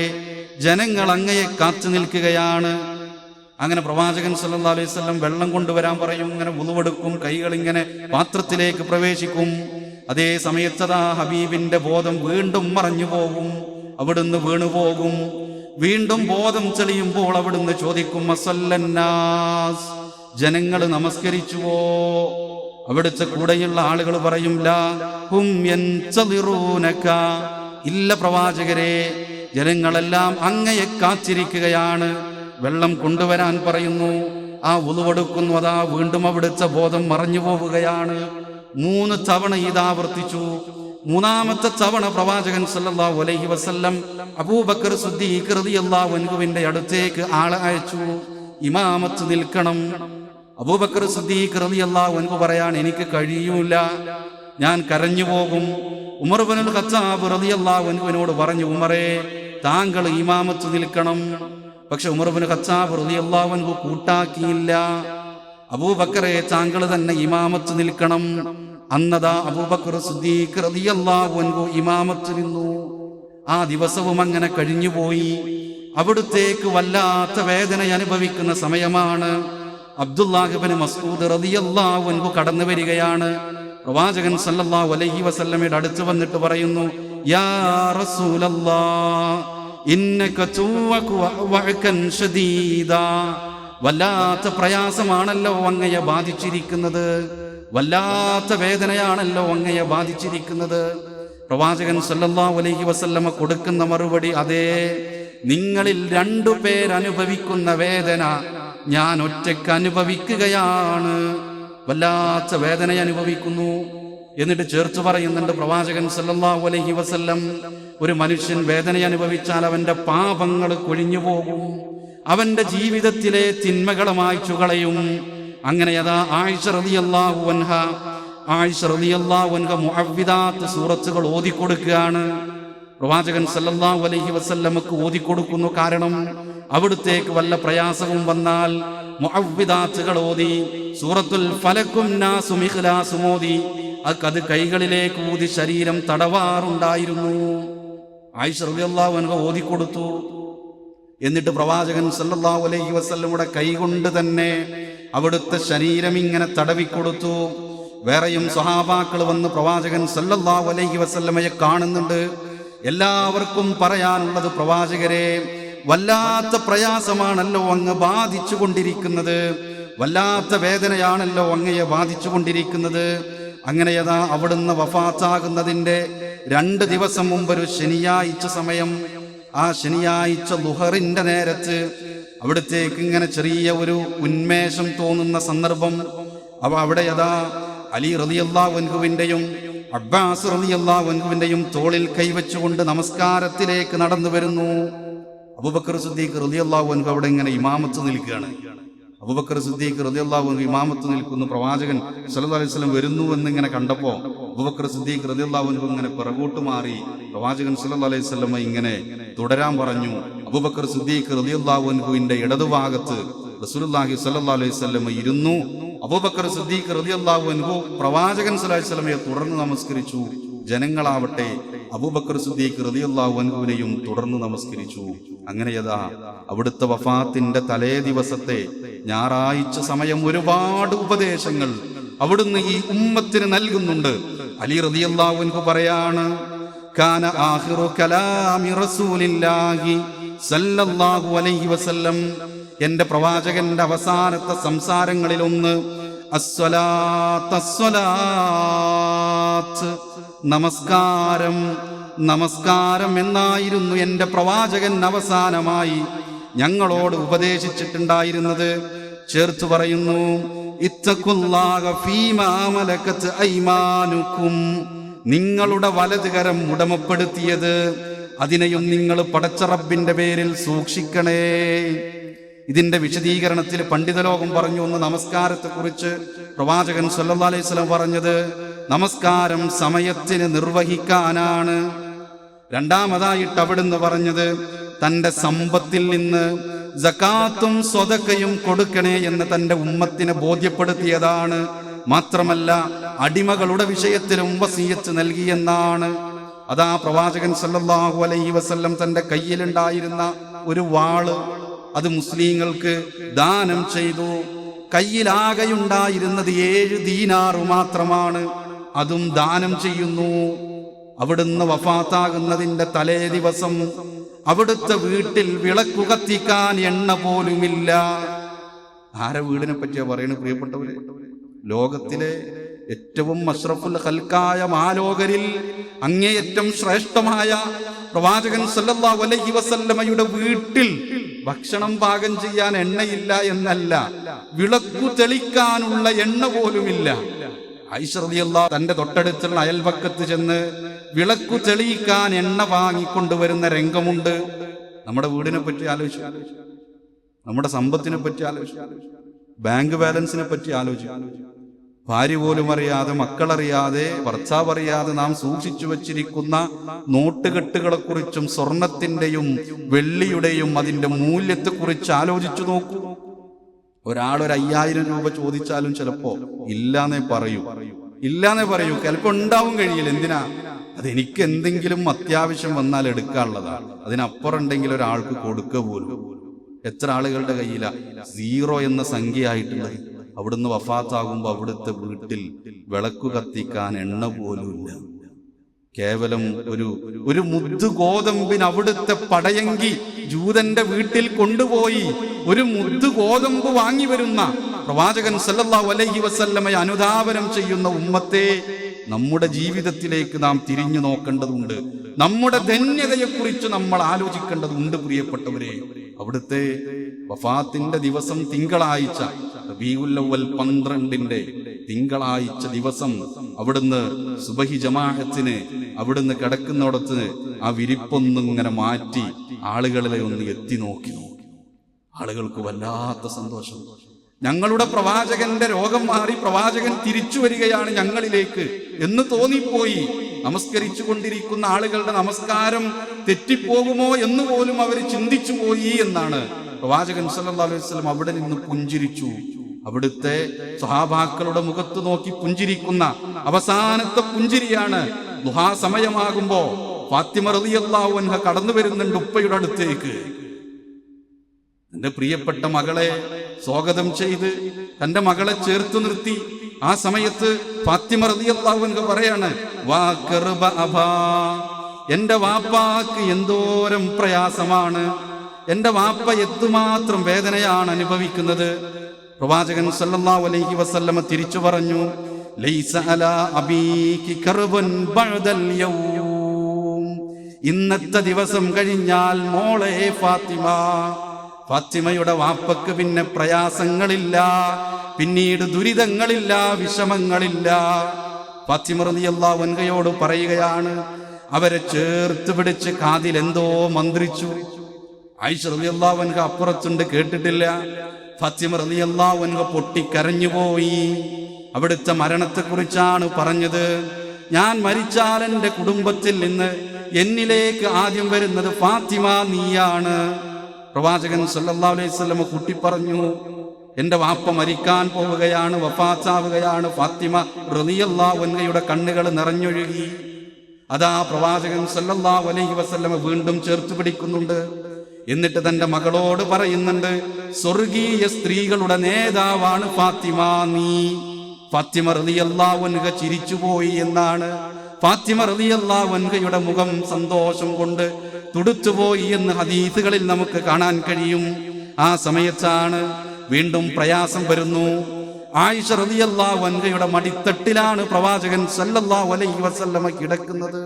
ജനങ്ങൾ അങ്ങയെ കാത്തു നിൽക്കുകയാണ്. അങ്ങനെ പ്രവാചകൻ സല്ലാ അലൈഹി വസല്ലം വെള്ളം കൊണ്ടുവരാൻ പറയും ഇങ്ങനെ ഉളുവെടുക്കും കൈകൾ ഇങ്ങനെ പാത്രത്തിലേക്ക് പ്രവേശിക്കും. അതേ സമയത്തതാ ഹബീബിന്റെ ബോധം വീണ്ടും മറഞ്ഞു പോകും അവിടുന്ന് വീണുപോകും വീണ്ടും ബോധം തെളിയുമ്പോൾ അവിടുന്ന് ചോദിക്കും അസല്ലന്നാസ് ജനങ്ങൾ നമസ്കരിച്ചുവോ? അവിടുത്തെ കൂടെയുള്ള ആളുകൾ പറയും ഹും യൻതദിറൂനക. ഇല്ല പ്രവാചകരെ ജനങ്ങളെല്ലാം അങ്ങയെ കാത്തിരിക്കുകയാണ്. വെള്ളം കൊണ്ടുവരാൻ പറയുന്നു ആ ഉളുവെടുക്കുന്നു അതാ വീണ്ടും അവിടുത്തെ ബോധം മറഞ്ഞു പോവുകയാണ് മൂന്ന് തവണ ഇതാവർത്തിച്ചു മൂന്നാമത്തെ തവണ പ്രവാചകൻ സല്ലല്ലാഹു അലൈഹി വസ്ല്ലം അബൂബക്കർ സുദ്ദീഖ് റളിയല്ലാഹു അൻഹുവിന്റെ അടുത്തേക്ക് ആളെ അയച്ചു. ഇമാമത്ത് നിൽക്കണം. അബൂബക്കർ സുദ്ദീഖ് റളിയല്ലാഹു അൻഹു പറയാൻ എനിക്ക് കഴിയൂല. ഞാൻ കരഞ്ഞു പോകും. ഉമർ ബനുൽ ഖത്താബ് റളിയല്ലാഹു അൻഹുവിനോട് പറഞ്ഞു ഉമറേ താങ്കൾ ഇമാമത്ത് നിൽക്കണം. പക്ഷെ ഉമർ ബിൻ ഖത്താബ് റളിയല്ലാഹു അൻഹു കൂട്ടാക്കിയില്ല. അബൂബക്കറെ താങ്കൾ തന്നെ ഇമാമത്ത് നിൽക്കണം. അന്നതാ അബൂബക്കർ സിദ്ദീഖ് റളിയല്ലാഹു അൻഹു ഇമാമത്ത് നിന്നു ആ ദിവസവും അങ്ങനെ കഴിഞ്ഞുപോയി. അവിടുത്തേക്ക് വല്ലാത്ത വേദന അനുഭവിക്കുന്ന സമയമാണ് അബ്ദുല്ലാഹിബിന് മസ്ഊദ് റളിയല്ലാഹു അൻഹു കടന്നു വരികയാണ്. പ്രവാചകൻ സല്ലല്ലാഹു അലൈഹി വസല്ലമയുടെ അടുത്ത് വന്നിട്ട് പറയുന്നു യാ റസൂലല്ലാ ഇന്നക വല്ലാത്ത പ്രയാസമാണല്ലോ അങ്ങയെ ബാധിച്ചിരിക്കുന്നത്. വല്ലാത്ത വേദനയാണല്ലോ അങ്ങയെ ബാധിച്ചിരിക്കുന്നത്. പ്രവാചകൻ സല്ലല്ലാഹു അലൈഹി വസല്ലമ കൊടുക്കുന്ന മറുപടി അതേ. നിങ്ങളിൽ രണ്ടു പേരനുഭവിക്കുന്ന വേദന ഞാൻ ഒറ്റയ്ക്ക് അനുഭവിക്കുകയാണ്. വല്ലാത്ത വേദന അനുഭവിക്കുന്നു. എന്നിട്ട് ചേർത്ത് പറയുന്നുണ്ട് പ്രവാചകൻ സല്ലല്ലാഹു അലൈഹി വസല്ലം ഒരു മനുഷ്യൻ വേദന അനുഭവിച്ചാൽ അവന്റെ പാപങ്ങൾ കൊഴിഞ്ഞു പോകും അവന്റെ ജീവിതത്തിലെ തിന്മകളുമായി ചുകളയും കളയും അങ്ങനെ അതാ ആയിഷ റളിയല്ലാഹു അൻഹ. ആയിഷ റളിയല്ലാഹു അൻഹ മുഅവ്വിദാത്ത് സൂറത്തുകൾ ഓതിക്കൊടുക്കുകയാണ്. പ്രവാചകൻ സല്ലല്ലാഹു അലൈഹി വസല്ലമക്ക് ഓതിക്കൊടുക്കുന്നു. കാരണം അവിടുത്തേക്ക് വല്ല പ്രയാസവും വന്നാൽ മുഅവ്വിദാത്തുകൾ ഓതി സൂറത്തുൽ ഫലക്കും നാസും ഇഖ്ലാസും ഓതി. അത് കൈകളിലേക്ക് ഊതി ശരീരം തടവാറുണ്ടായിരുന്നു. ആയിഷ റളിയല്ലാഹു അൻഹ ഓതിക്കൊടുത്തു. എന്നിട്ട് പ്രവാചകൻ സല്ലല്ലാഹു അലൈഹി വസല്ലമയുടെ കൈകൊണ്ട് തന്നെ അവിടുത്തെ ശരീരം ഇങ്ങനെ തടവിക്കൊടുത്തു വേറെയും സ്വഹാബാക്കൾ വന്ന് പ്രവാചകൻ സല്ലല്ലാഹു അലൈഹി വസല്ലമയെ കാണുന്നുണ്ട്. എല്ലാവർക്കും പറയാനുള്ളത് പ്രവാചകരെ വല്ലാത്ത പ്രയാസമാണല്ലോ അങ്ങ് ബാധിച്ചു കൊണ്ടിരിക്കുന്നത് വല്ലാത്ത വേദനയാണല്ലോ അങ്ങയെ ബാധിച്ചു കൊണ്ടിരിക്കുന്നത് അങ്ങനെ യഥാ അവിടുന്ന് വഫാത്താകുന്നതിന്റെ രണ്ട് ദിവസം മുമ്പ് ഒരു ശനിയാഴ്ച സമയം. ആ ശനിയാഴ്ച ലുഹറിന്റെ നേരത്ത് അവിടത്തേക്ക് ഇങ്ങനെ ചെറിയ ഒരു ഉന്മേഷം തോന്നുന്ന സന്ദർഭം. അവ അവിടെ യഥാ അലി റളിയല്ലാഹുവിന്റെയും അബ്ബാസ് റളിയല്ലാഹുവിന്റെയും തോളിൽ കൈവച്ചുകൊണ്ട് നമസ്കാരത്തിലേക്ക് നടന്നു വരുന്നു. അബൂബക്കർ സിദ്ദീഖ് റളിയല്ലാഹു വൻഹു അവിടെ ഇങ്ങനെ ഇമാമത്ത് നിൽക്കുകയാണ്. അബൂബക്കർ സിദ്ദീഖ് റളിയല്ലാഹു അൻഹു ഇമാമത്ത് നിൽക്കുന്നു പ്രവാചകൻ സല്ലല്ലാഹു അലൈഹി വസല്ലം വരുന്നു എന്നിങ്ങനെ കണ്ടപ്പോൾ അബുബക്കർ സിദ്ദീഖ് റളിയല്ലാഹു അൻഹു ഇങ്ങനെ പിറകോട്ട് മാറി പ്രവാചകൻ സല്ലല്ലാഹു അലൈഹി വസല്ലം ഇങ്ങനെ തുടരാൻ പറഞ്ഞു. അബുബക്കർ സിദ്ദീഖ് റളിയല്ലാഹു അൻഹുവിന്റെ ഇടതുഭാഗത്ത് റസൂലുള്ളാഹി സല്ലു അലൈഹി വസല്ലം ഇരുന്നു. അബൂബക്കർ സിദ്ദീഖ് റളിയല്ലാഹു അൻഹു പ്രവാചകൻ സല്ലല്ലാഹു അലൈഹി വസല്ലമയെ തുടർന്ന് നമസ്കരിച്ചു. ജനങ്ങളാവട്ടെ അബൂബക്കർ സിദ്ദീഖ് റളിയല്ലാഹു അൻഹുവിനെയും തുടർന്ന് നമസ്കരിച്ചു. അങ്ങനെ യഥാ അവിടുത്തെ വഫാത്തിന്റെ തലേ ദിവസത്തെ ഞായറാഴ്ച സമയം ഒരുപാട് ഉപദേശങ്ങൾ അവിടുന്ന് ഈ ഉമ്മത്തിന് നൽകുന്നുണ്ട്. അലി അൻഹു പറയാണ് കാന ആഹിറു കലാമി റസൂലില്ലാഹി സല്ലല്ലാഹു അലൈഹി വസല്ലം. എന്റെ പ്രവാചകന്റെ അവസാനത്തെ അസ്വലാത്ത് നമസ്കാരം നമസ്കാരം എന്നായിരുന്നു എന്റെ പ്രവാചകൻ അവസാനമായി ഞങ്ങളോട് ഉപദേശിച്ചിട്ടുണ്ടായിരുന്നത്. ചേർത്തു പറയുന്നു നിങ്ങളുടെ വലതുകരം ഉടമപ്പെടുത്തിയത് അതിനെയും നിങ്ങൾ പടച്ചറബിന്റെ പേരിൽ സൂക്ഷിക്കണേ. ഇതിന്റെ വിശദീകരണത്തിൽ പണ്ഡിതലോകം പറഞ്ഞു ഒന്ന് നമസ്കാരത്തെ കുറിച്ച് പ്രവാചകൻ സല്ലാ അലൈഹി സ്വലം പറഞ്ഞത് നമസ്കാരം സമയത്തിന് നിർവഹിക്കാനാണ്. രണ്ടാമതായിട്ട് അവിടുന്ന് പറഞ്ഞത് തന്റെ സമ്പത്തിൽ നിന്ന് ജക്കാത്തും സ്വതക്കയും കൊടുക്കണേ എന്ന് തന്റെ ഉമ്മത്തിനെ ബോധ്യപ്പെടുത്തിയതാണ്. മാത്രമല്ല അടിമകളുടെ വിഷയത്തിലും വസീയത്ത് നൽകിയെന്നാണ്. അതാ പ്രവാചകൻ സല്ലാഹു അലൈഹി വസല്ലം തന്റെ കയ്യിലുണ്ടായിരുന്ന ഒരു വാൾ അത് മുസ്ലിങ്ങൾക്ക് ദാനം ചെയ്തു. കയ്യിലാകെയുണ്ടായിരുന്നത് ഏഴ് ദീനാറു മാത്രമാണ്. അതും ദാനം ചെയ്യുന്നു. അവിടുന്ന് വഫാത്താകുന്നതിന്റെ തലേ ദിവസം അവിടുത്തെ വീട്ടിൽ വിളക്കു കത്തിക്കാൻ എണ്ണ പോലുമില്ല. ആരെ വീടിനെ പറ്റിയാ പറയുന്നത് പ്രിയപ്പെട്ടവരെ? ലോകത്തിലെ ഏറ്റവും അഷ്റഫുൽ ഹൽക്കായ മാലോകരിൽ അങ്ങേയറ്റം ശ്രേഷ്ഠമായ പ്രവാചകൻ സല്ലല്ലാഹു അലൈഹി വസല്ലമയുടെ വീട്ടിൽ ഭക്ഷണം പാകം ചെയ്യാൻ എണ്ണയില്ല എന്നല്ല വിളക്കു തെളിക്കാനുള്ള എണ്ണ പോലുമില്ല. ഐശ്വര്യല്ല തന്റെ തൊട്ടടുത്തുള്ള അയൽവക്കത്ത് ചെന്ന് വിളക്കു തെളിയിക്കാൻ എണ്ണ വാങ്ങിക്കൊണ്ടുവരുന്ന രംഗമുണ്ട്. നമ്മുടെ വീടിനെ പറ്റി ആലോചിച്ചു. നമ്മുടെ സമ്പത്തിനെ പറ്റി ആലോചിച്ചു. ബാങ്ക് ബാലൻസിനെ പറ്റി ആലോചിച്ചു. ഭാര്യ പോലും അറിയാതെ മക്കളറിയാതെ ഭർത്താവ് അറിയാതെ നാം സൂക്ഷിച്ചു വച്ചിരിക്കുന്ന നോട്ടുകെട്ടുകളെ കുറിച്ചും സ്വർണത്തിന്റെയും വെള്ളിയുടെയും അതിന്റെ മൂല്യത്തെക്കുറിച്ച് ആലോചിച്ചു നോക്കൂ. ഒരാൾ ഒരു അയ്യായിരം രൂപ ചോദിച്ചാലും ചിലപ്പോ ഇല്ലാന്നേ പറയൂ. ഇല്ലാന്നേ പറയൂ. ചിലപ്പോൾ ഉണ്ടാവും കഴിയില്ല എന്തിനാ? അതെനിക്ക് എന്തെങ്കിലും അത്യാവശ്യം വന്നാൽ എടുക്കാനുള്ളതാണ് അതിനപ്പുറം ഉണ്ടെങ്കിൽ ഒരാൾക്ക് കൊടുക്ക പോലും. എത്ര ആളുകളുടെ കയ്യിലാ? സീറോ എന്ന സംഖ്യയായിട്ടുള്ളത്. അവിടുന്ന് വഫാത്താകുമ്പോ അവിടുത്തെ വീട്ടിൽ വിളക്ക് കത്തിക്കാൻ എണ്ണ പോലുമില്ല കേവലം ഒരു ഒരു മുദ്ദു ഗോതമ്പിന് അവിടുത്തെ പടയങ്കി ജൂതന്റെ വീട്ടിൽ കൊണ്ടുപോയി ഒരു മുദ്ദു ഗോതമ്പ് വാങ്ങി വരുന്ന പ്രവാചകൻ സല്ലല്ലാഹു അലൈഹി വസല്ലമയെ അനുധാവനം ചെയ്യുന്ന ഉമ്മത്തെ നമ്മുടെ ജീവിതത്തിലേക്ക് നാം തിരിഞ്ഞു നോക്കേണ്ടതുണ്ട്. നമ്മുടെ ധന്യതയെക്കുറിച്ച് നമ്മൾ ആലോചിക്കേണ്ടതുണ്ട് പ്രിയപ്പെട്ടവരെ. അവിടുത്തെ വഫാത്തിന്റെ ദിവസം തിങ്കളാഴ്ച റബീഉല്ലവൽ പന്ത്രണ്ടിന്റെ തിങ്കളാഴ്ച ദിവസം അവിടുന്ന് സുബഹി ജമാഅത്തിന് അവിടുന്ന് കിടക്കുന്നിടത്ത് ആ വിരിപ്പൊന്നിങ്ങനെ മാറ്റി ആളുകളിലെ ഒന്ന് എത്തി നോക്കി. ആളുകൾക്ക് വല്ലാത്ത സന്തോഷം. ഞങ്ങളുടെ പ്രവാചകന്റെ രോഗം മാറി പ്രവാചകൻ തിരിച്ചു വരികയാണ് ഞങ്ങളിലേക്ക് എന്ന് തോന്നിപ്പോയി. നമസ്കരിച്ചു കൊണ്ടിരിക്കുന്ന ആളുകളുടെ നമസ്കാരം തെറ്റിപ്പോകുമോ എന്ന് പോലും അവർ ചിന്തിച്ചു പോയി എന്നാണ്. പ്രവാചകൻ സല്ലല്ലാഹു അലൈഹി വസല്ലം അവിടെ നിന്ന് പുഞ്ചിരിച്ചു. അവിടുത്തെ സഹാബാക്കളുടെ മുഖത്ത് നോക്കി പുഞ്ചിരിക്കുന്ന അവസാനത്തെ പുഞ്ചിരിയാണ് ദുഹാ സമയമാകുമ്പോ ഫാത്തിമ റളിയല്ലാഹു അൻഹ കടന്നു വരുന്നുണ്ട് ഉപ്പയുടെ അടുത്തേക്ക്. തന്റെ പ്രിയപ്പെട്ട മകളെ സ്വാഗതം ചെയ്ത് തന്റെ മകളെ ചേർത്ത് നിർത്തി. ആ സമയത്ത് ഫാത്തിമ റളിയല്ലാഹു അൻഹ പറയാണ് വാ കർബ എന്റെ വാപ്പാക്ക് എന്തോരം പ്രയാസമാണ്. എന്റെ വാപ്പ എത്തുമാത്രം വേദനയാണ് അനുഭവിക്കുന്നത്. പ്രവാചകൻ സല്ലല്ലാഹു അലൈഹി വസല്ലമ തിരിച്ചു പറഞ്ഞു ലൈസ കർബൻ ബഅദൽ യൗം. ഇന്നത്തെ ദിവസം കഴിഞ്ഞാൽ മോളെ ഫാത്തിമ ഫാത്തിമയുടെ വാപ്പക്ക് പിന്നെ പ്രയാസങ്ങളില്ല പിന്നീട് ദുരിതങ്ങളില്ല വിഷമങ്ങളില്ല. ഫാത്തിമ റളിയല്ലാഹു വൻകയോട് പറയുകയാണ് അവരെ ചേർത്ത് പിടിച്ച് കാതിൽ എന്തോ മന്ത്രിച്ചു. ആയിഷ റളിയല്ലാഹു വൻക അപ്പുറത്തുണ്ട് കേട്ടിട്ടില്ല. ഫാത്തിമ റളിയല്ലാഹു വൻക പൊട്ടിക്കരഞ്ഞുപോയി അവിടുത്തെ മരണത്തെക്കുറിച്ചാണ് പറഞ്ഞത്. ഞാൻ മരിച്ചാൽ എന്റെ കുടുംബത്തിൽ നിന്ന് എന്നിലേക്ക് ആദ്യം വരുന്നത് ഫാത്തിമ നീയാണ്. പ്രവാചകൻ സല്ലാ അലൈഹി വസല്ലം കുട്ടി പറഞ്ഞു എന്റെ വാപ്പ മരിക്കാൻ പോവുകയാണ് വഫാത്താവുകയാണ്. ഫാത്തിമ റളിയല്ലാഹു അൻഹയുടെ കണ്ണുകൾ നിറഞ്ഞൊഴുകി. അതാ പ്രവാചകൻ സല്ലല്ലാഹു അലൈഹി വസല്ലമ വീണ്ടും ചേർത്ത് പിടിക്കുന്നുണ്ട്. എന്നിട്ട് തന്റെ മകളോട് പറയുന്നുണ്ട് സ്വർഗീയ സ്ത്രീകളുടെ നേതാവാണ് ഫാത്തിമ നീ. ഫാത്തിമ റളിയല്ലാഹു അൻഹ ചിരിച്ചുപോയി എന്നാണ്. ഫാത്തിമ അൻഹയുടെ മുഖം സന്തോഷം കൊണ്ട് തുടുത്തുപോയി എന്ന് ഹദീസുകളിൽ നമുക്ക് കാണാൻ കഴിയും. ആ സമയത്താണ് വീണ്ടും പ്രയാസം വരുന്നു. ആയിഷ റളിയല്ലാഹു അൻഹയുടെ മടിത്തട്ടിലാണ് പ്രവാചകൻ സല്ലല്ലാഹു അലൈഹി വസല്ലമ കിടക്കുന്നത്.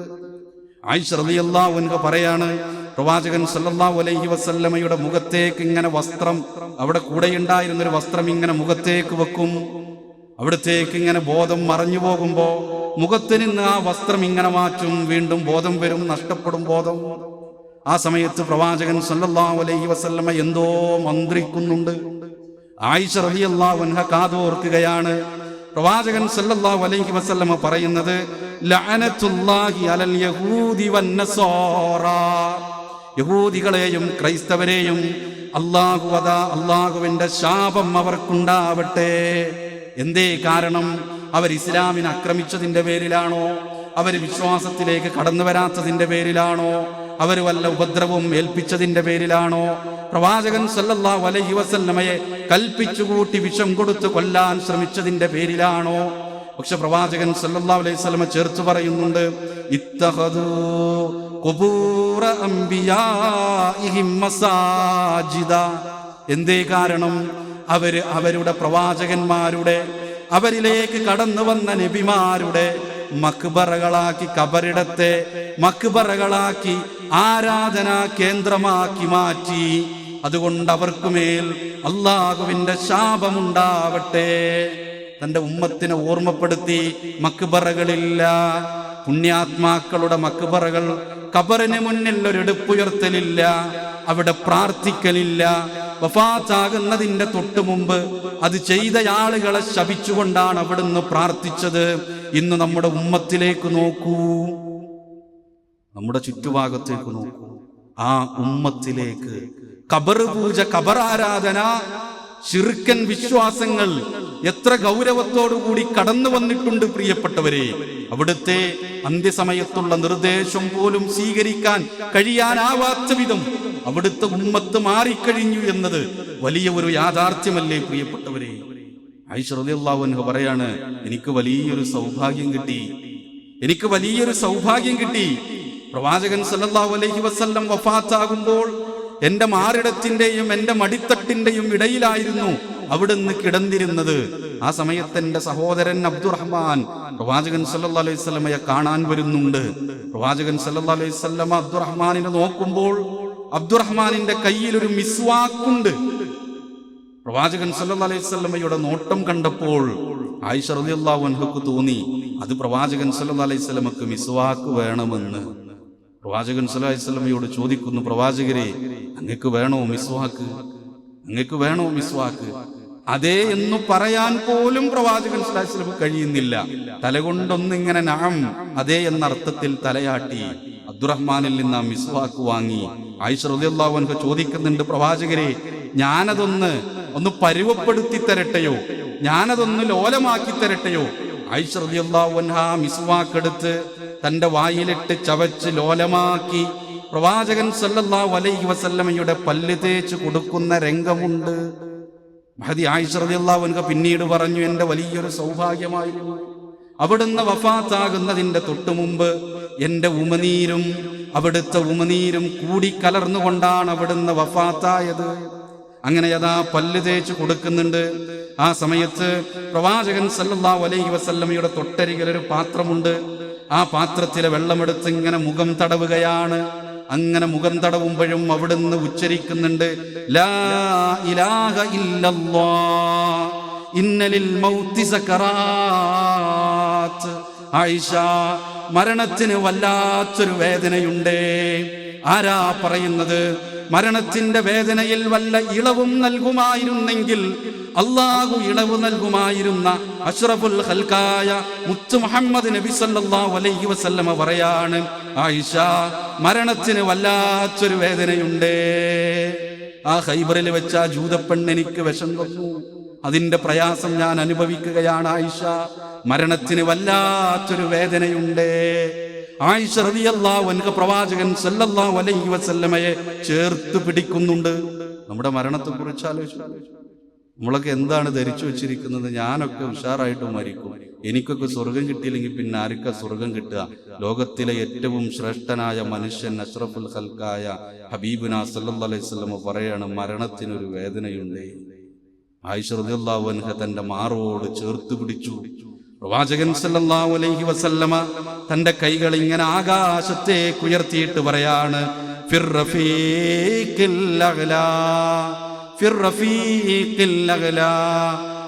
ആയിഷ റളിയല്ലാഹു അൻഹ പറയാണ് പ്രവാചകൻ സല്ലല്ലാഹു അലൈഹി വസല്ലമയുടെ മുഖത്തേക്ക് ഇങ്ങനെ വസ്ത്രം അവിടെ കൂടെയുണ്ടായിരുന്ന ഒരു വസ്ത്രം ഇങ്ങനെ മുഖത്തേക്ക് വെക്കും. അവിടത്തേക്ക് ഇങ്ങനെ ബോധം മറഞ്ഞു പോകുമ്പോ മുഖത്ത് നിന്ന് ആ വസ്ത്രം ഇങ്ങനെ മാറ്റും വീണ്ടും ബോധം വരും നഷ്ടപ്പെടും ബോധം. ആ സമയത്ത് പ്രവാചകൻ സല്ലല്ലാഹു അലൈഹി വസല്ലമ എന്തോ മന്ത്രിക്കുന്നുണ്ട്. ആയിഷ റളിയല്ലാഹു അൻഹ കാതോർക്കുകയാണ്. പ്രവാചകൻ സല്ലല്ലാഹു അലൈഹി വസല്ലമ പറയുന്നത് ലഅനത്തുല്ലാഹി അലൽ യഹൂദി യഹൂദികളെയും ക്രൈസ്തവരെയും അള്ളാഹു അതാ അള്ളാഹുവിന്റെ ശാപം അവർക്കുണ്ടാവട്ടെ. എന്തേ കാരണം? അവർ ഇസ്ലാമിനെ ആക്രമിച്ചതിന്റെ പേരിലാണോ? അവർ വിശ്വാസത്തിലേക്ക് കടന്നു വരാത്തതിന്റെ പേരിലാണോ? അവർ വല്ല ഉപദ്രവവും ഏൽപ്പിച്ചതിന്റെ പേരിലാണോ? പ്രവാചകൻ സല്ലല്ലാഹു അലൈഹി വസല്ലമയെ കൽപ്പിച്ചുകൂട്ടി വിഷം കൊടുത്ത് കൊല്ലാൻ ശ്രമിച്ചതിന്റെ പേരിലാണോ? പക്ഷെ പ്രവാചകൻ സല്ലല്ലാഹു അലൈഹി വസല്ലമ ചേർത്ത് പറയുന്നുണ്ട് ഇത്തഖദു ഖുബൂറ അംബിയാഇഹിം മസാജിദ. എന്തേ കാരണം? അവർ അവരുടെ പ്രവാചകന്മാരുടെ അവരിലേക്ക് കടന്നു വന്ന നബിമാരുടെ മക്ബറകളാക്കി കബറിടത്തെ മക്ബറകളാക്കി ആരാധനാ കേന്ദ്രമാക്കി മാറ്റി. അതുകൊണ്ട് അവർക്കുമേൽ അള്ളാഹുവിന്റെ ശാപമുണ്ടാവട്ടെ. തന്റെ ഉമ്മത്തിനെ ഓർമ്മപ്പെടുത്തി മക്ബറകളില്ല. പുണ്യാത്മാക്കളുടെ മക്ബറകൾ കബറിന് മുന്നിൽ ഒരു എടുപ്പുയർത്തലില്ല. അവിടെ പ്രാർത്ഥിക്കലില്ല. വഫാത്താകുന്നതിന്റെ തൊട്ടു മുമ്പ് അത് ചെയ്ത ആളുകളെ ശപിച്ചുകൊണ്ടാണ് അവിടുന്ന് പ്രാർത്ഥിച്ചത്. ഇന്ന് നമ്മുടെ ഉമ്മത്തിലേക്ക് നോക്കൂ. നമ്മുടെ ചുറ്റുഭാഗത്തേക്ക് നോക്കൂ. ആ ഉമ്മത്തിലേക്ക്. കബർ പൂജ കബർ ആരാധന ശിർക്കൻ വിശ്വാസങ്ങൾ എത്ര ഗൗരവത്തോടുകൂടി കടന്നു വന്നിട്ടുണ്ട് പ്രിയപ്പെട്ടവരെ. അവിടുത്തെ അന്ത്യസമയത്തുള്ള നിർദ്ദേശം പോലും സ്വീകരിക്കാൻ കഴിയാനാവാത്ത വിധം അവിടുത്തെ ഉമ്മത്ത് മാറിക്കഴിഞ്ഞു എന്നത് വലിയ ഒരു യാഥാർത്ഥ്യമല്ലേ പ്രിയപ്പെട്ടവരെ? ഐശ്വര്യല്ലാഹു പറയാണ് എനിക്ക് വലിയൊരു സൗഭാഗ്യം കിട്ടി. എനിക്ക് വലിയൊരു സൗഭാഗ്യം കിട്ടി. പ്രവാചകൻ സല്ലല്ലാഹു അലൈഹി വസല്ലം വഫാത്താകുമ്പോൾ എന്റെ മാറിടത്തിന്റെയും എന്റെ മടിത്തട്ടിന്റെയും ഇടയിലായിരുന്നു അവിടുന്ന് കിടന്നിരുന്നത്. ആ സമയത്ത് എന്റെ സഹോദരൻ അബ്ദുറഹ്മാൻ പ്രവാചകൻ സല്ലല്ലാഹു അലൈഹി സ്വലമയെ കാണാൻ വരുന്നുണ്ട്. പ്രവാചകൻ സല്ലല്ലാഹു അലൈഹി വസല്ലമ അബ്ദുറഹ്മാനിനെ നോക്കുമ്പോൾ അബ്ദുറഹ്മാനിന്റെ കയ്യിൽ ഒരു മിസ്വാക്കുണ്ട്. പ്രവാചകൻ സല്ലല്ലാഹു അലൈഹി വസല്ലമയുടെ നോട്ടം കണ്ടപ്പോൾ ആയിഷ റളിയല്ലാഹു അൻഹക്ക് തോന്നി അത് പ്രവാചകൻ സല്ലല്ലാഹു അലൈഹി വസല്ലമക്ക് മിസ്വാക്ക് വേണമെന്ന്. പ്രവാചകൻ സല്ലല്ലാഹു അലൈഹി വസല്ലമയോട് ചോദിക്കുന്നു പ്രവാചകരെ അങ്ങക്ക് വേണോ മിസ്വാക്ക്? അങ്ങക്ക് വേണോ മിസ്വാക്ക്? അതേ എന്ന് പറയാൻ പോലും പ്രവാചകൻ സല്ലല്ലാഹു അലൈഹി വസല്ലമ കഴിയുന്നില്ല. തലകൊണ്ടൊന്നിങ്ങനെ നാം അതേ എന്ന അർത്ഥത്തിൽ തലയാട്ടി അബ്ദുറഹ്മാനിൽ നിന്ന് ആ മിസ്വാക്ക് വാങ്ങി. ആയിഷ ചോദിക്കുന്നുണ്ട് പ്രവാചകരെ ഞാനതൊന്ന് ഒന്ന് പരുവപ്പെടുത്തി തരട്ടെയോ? ഞാനതൊന്ന് ലോലമാക്കി തരട്ടെയോ? ആയിഷ ആ മിസ്വാക്ക് എടുത്ത് തന്റെ വായിലിട്ട് ചവച്ച് ലോലമാക്കി. പ്രവാചകൻ സല്ലല്ലാഹു അലൈഹി വസല്ലമയുടെ പല്ല് തേച്ച് കൊടുക്കുന്ന രംഗമുണ്ട്. മഹതി ആയിഷ റളിയല്ലാഹു അൻഹ പിന്നീട് പറഞ്ഞു എന്റെ വലിയൊരു സൗഭാഗ്യമായിരുന്നു. അവിടുന്ന് വഫാത്താകുന്നതിന്റെ തൊട്ടു മുമ്പ് എന്റെ ഉമനീരും അവിടുത്തെ ഉമനീരും കൂടിക്കലർന്നുകൊണ്ടാണ് അവിടുന്ന് വഫാത്തായത്. അങ്ങനെ അതാ പല്ല് തേച്ച് കൊടുക്കുന്നുണ്ട്. ആ സമയത്ത് പ്രവാചകൻ സല്ലാ അലൈഹി വസല്ലമയുടെ തൊട്ടരികിൽ ഒരു പാത്രമുണ്ട്. ആ പാത്രത്തിലെ വെള്ളമെടുത്ത് ഇങ്ങനെ മുഖം തടവുകയാണ്. അങ്ങനെ മുഖം തടവുമ്പോഴും അവിടുന്ന് ഉച്ചരിക്കുന്നുണ്ട്. ലാ ഇലാഹ ഇല്ലല്ലാ ഇന്നലിൽ മൗത്തി സക്കറാത്ത് ആയിഷ മരണത്തിന് വല്ലാത്തൊരു വേദനയുണ്ടേ. ആരാ പറയുന്നത്? മരണത്തിന്റെ വേദനയിൽ വല്ല ഇളവും നൽകുമായിരുന്നെങ്കിൽ അള്ളാഹു ഇളവ് നൽകുമായിരുന്ന അഷ്റഫുൽ ഹൽക്കായ മുത്തു മുഹമ്മദ് നബി സല്ലല്ലാഹു അലൈഹി വസല്ലമ പറയാണ് ആയിഷ മരണത്തിന് വല്ലാത്തൊരു വേദനയുണ്ടേ. ആ ഹൈബറിൽ വെച്ച ആ ജൂതപ്പെണ്ണ് വിഷം തന്നു. അതിന്റെ പ്രയാസം ഞാൻ അനുഭവിക്കുകയാണ് ആയിഷ. മരണത്തിന് വല്ലാത്തൊരു വേദനയുണ്ട്. ആയിഷ റളിയല്ലാഹു അൻഹ പ്രവാചകൻ സല്ലല്ലാ വലൈ വസല്ലമയെ ചേർത്ത് പിടിക്കുന്നുണ്ട്. നമ്മുടെ മരണത്തെ കുറിച്ച് ആലോചിച്ചു. നമ്മളൊക്കെ എന്താണ് ധരിച്ചു വെച്ചിരിക്കുന്നത്? ഞാനൊക്കെ ഉഷാറായിട്ട് മരിക്കും. എനിക്കൊക്കെ സ്വർഗം കിട്ടിയില്ലെങ്കിൽ പിന്നെ ആർക്ക സ്വർഗം കിട്ടുക? ലോകത്തിലെ ഏറ്റവും ശ്രേഷ്ഠനായ മനുഷ്യൻ അഷ്റഫുൽ ഖൽക്കായ ഹബീബുന സല്ലല്ലാഹു അലൈഹി സ്വലമ പറയാണ് മരണത്തിനൊരു വേദനയുണ്ട്. ആയിഷ അൻഹ തന്റെ മാറോട് ചേർത്ത് പിടിച്ചു പ്രവാചകൻ സല്ലല്ലാഹു അലൈഹി വസല്ലമ തന്റെ കൈകൾ ഇങ്ങനെ ആകാശത്തേക്ക് ഉയർത്തിയിട്ട് പറയാണ് ഫിർ ഫിർ.